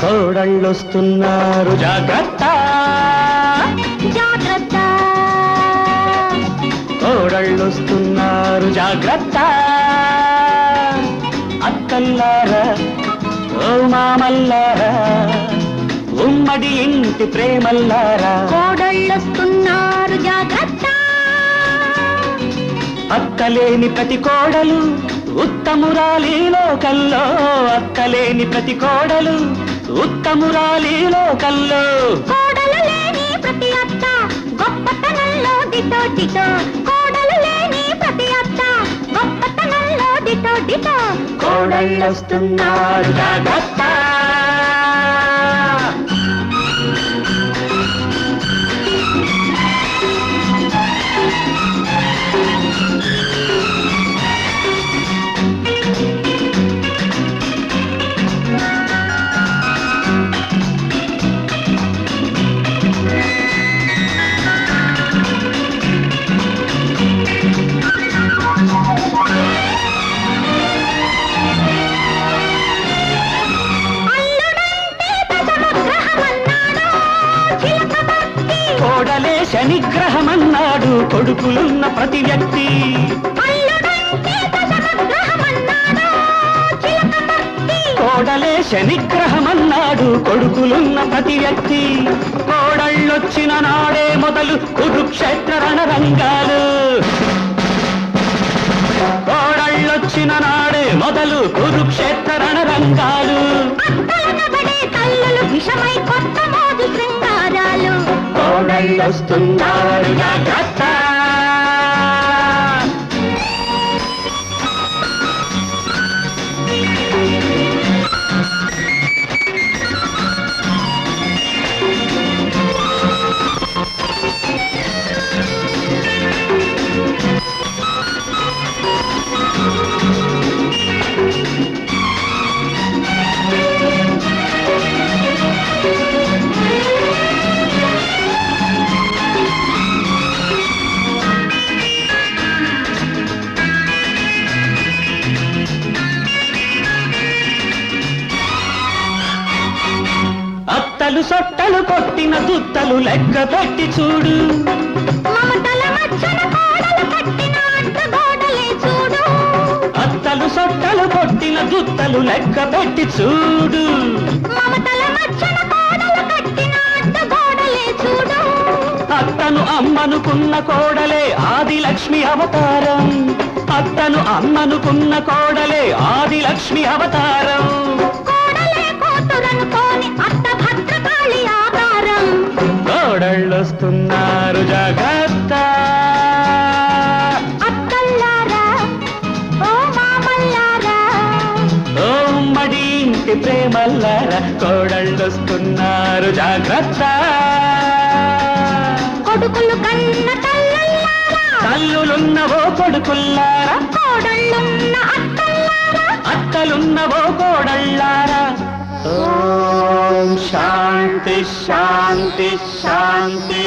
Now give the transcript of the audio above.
కోడళ్ళొస్తున్నారు జాగ్రత్త. జాగ్రత్త. కోడళ్ళొస్తున్నారు జాగ్రత్త. అక్కల్లారా ఓ మామల్లారా ఉమ్మడి ఇంటి ప్రేమల్లారా. కోడళ్ళొస్తున్నారు జాగ్రత్త. అక్కలేని ప్రతి కోడలు ఉత్తమురాలి లోకల్లో అక్కలేని ప్రతి కోడలు. ఉత్తమురాలి లోకల్లో కోడలు లేని ప్రతి అత్త గొప్పతనంలో దిటో దిటో కోడలు లేని ప్రతి అత్త గొప్పతనంలో దిటో దిటో కోడళ్ళొస్తున్నారు జాగ్రత్త. శనిగ్రహమన్నాడు కొడుకులున్న ప్రతి వ్యక్తి. కోడలే శనిగ్రహమన్నాడు కొడుకులున్న ప్రతి వ్యక్తి. కోడళ్ళొచ్చిన నాడే మొదలు కురుక్షేత్ర రణరంగాలు. కోడళ్ళొచ్చిన నాడే మొదలు కురుక్షేత్ర రణరంగాలు. కోడళ్ళొస్తున్నారు అత్తలు సొట్టలు కొట్టిన దుత్తలు లెక్క పెట్టి చూడు. అత్తలు సొట్టలు కొట్టిన దుత్తలు లెక్క పెట్టి చూడు. అత్తను అమ్మనుకున్న కోడలే ఆది లక్ష్మి అవతారం. అత్తను అమ్మనుకున్న కోడలే ఆది లక్ష్మి అవతారం. ప్రేమల్లార కోడళ్ళొస్తున్నారు జాగ్రత్త. కొడుకులు కన్న తల్లుల్లారా తల్లులున్నవో కొడుకుల్లారా కోడళ్ళున్న అత్తల్లారా. అత్తలున్నవో కోడళ్ళారా. ఓం శాంతి శాంతి శాంతి.